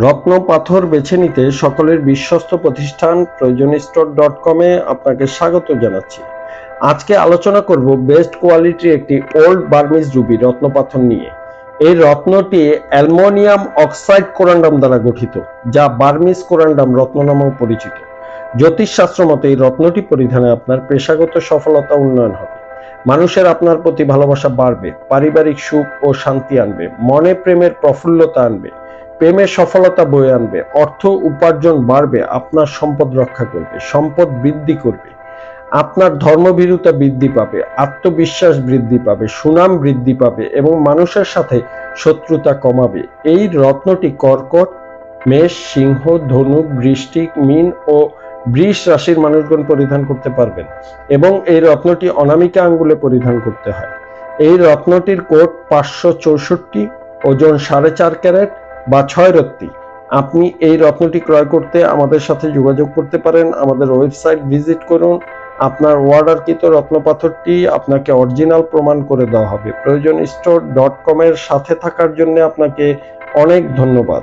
রত্ন পাথর বেছে নিতে সকলের বিশ্বস্ত প্রতিষ্ঠান প্রয়োজন স্টোর ডট কমে আপনাকে স্বাগত জানাচ্ছি। আজকে আলোচনা করব বেস্ট কোয়ালিটির একটি ওল্ড বার্মিজ রুবি রত্ন পাথর নিয়ে। এই রত্নটি অ্যালমোনিয়াম অক্সাইড কোরান্ডাম দ্বারা গঠিত, যা বার্মিজ কোরান্ডাম রত্ন নামেও পরিচিত। জ্যোতিষশাস্ত্র মতে এই রত্নটি পরিধানে আপনার পেশাগত সফলতা উন্নয়ন হবে। মানুষের আপনার প্রতি ভালোবাসা বাড়বে, পারিবারিক সুখ ও শান্তি আনবে, মনে প্রেমের প্রফুল্লতা আনবে। প্রেমের সফলতা বয়ে আনবে, অর্থ উপার্জন বাড়বে, আপনার সম্পদ রক্ষা করবে, সম্পদ বৃদ্ধি করবে, আপনার ধর্মভীরুতা বৃদ্ধি পাবে, আত্মবিশ্বাস বৃদ্ধি পাবে, সুনাম বৃদ্ধি পাবে এবং মানুষের সাথে শত্রুতা কমাবে। এই রত্নটি কর্কট, মেষ, সিংহ, ধনু, বৃষ্টিক, মিন ও বৃষ রাশির মানুষগণ পরিধান করতে পারবেন এবং এই রত্নটি অনামিকা আঙ্গুলে পরিধান করতে হয়। এই রত্নটির কোট পাঁচশো চৌষট্টি, ওজন সাড়ে চার ক্যারেট বা ছয় রত্তি। আপনি এই রত্নটি ক্রয় করতে আমাদের সাথে যোগাযোগ করতে পারেন। আমাদের ওয়েবসাইট ভিজিট করুন। আপনার অর্ডারকৃত রত্নপাথরটি আপনাকে অরিজিনাল প্রমাণ করে দেওয়া হবে। প্রয়োজন স্টোর ডট কমের সাথে থাকার জন্য আপনাকে অনেক ধন্যবাদ।